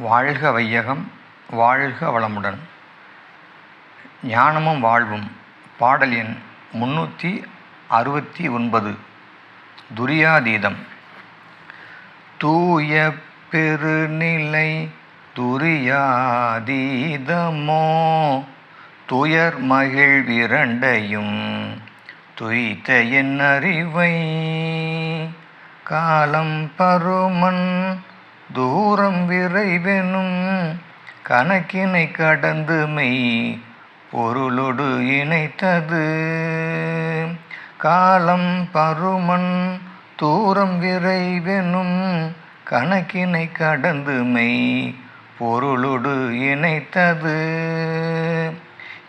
வாழ்க வையகம் வாழ்க வளமுடன். ஞானமும் வாழ்வும். பாடல் எண் முன்னூற்றி அறுபத்தி ஒன்பது. துரியாதீதம். தூய பெருநிலை துரியாதீதமோ துயர் மகிழ்விரண்டையும் துய்த்த என் அறிவை காலம் பருமன் தூரம் விரைவெனும் கணக்கினை கடந்து மெய் பொருளொடு இணைத்தது. காலம் பருமன் தூரம் விரைவெனும் கணக்கினை கடந்து மெய் பொருளொடு இணைத்தது.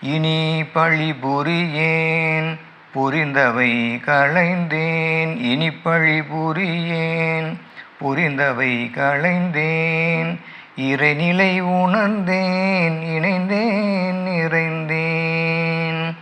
இனி பழி புரியேன் புரிந்தவை களைந்தேன். இனி பழி புரியேன் புரிந்தவை களைந்தேன் இறைநிலை உணர்ந்தேன் இணைந்தேன் நிறைந்தேன்.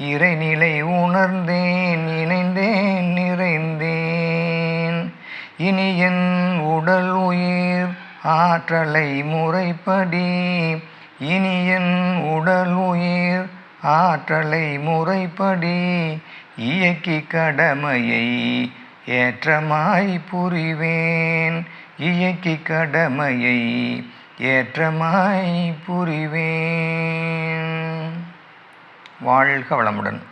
இறைநிலை உணர்ந்தேன் இணைந்தேன் நிறைந்தேன். இனி என் உடல் உயிர் ஆற்றலை முறைப்படி. இனி என் உடல் உயிர் ஆற்றலை முறைப்படி. இயக்கி கடமையை ஏற்றமாய் புரிவேன். இயக்கி கடமையை ஏற்றமாய் புரிவேன். வாழ்க வளமுடன்.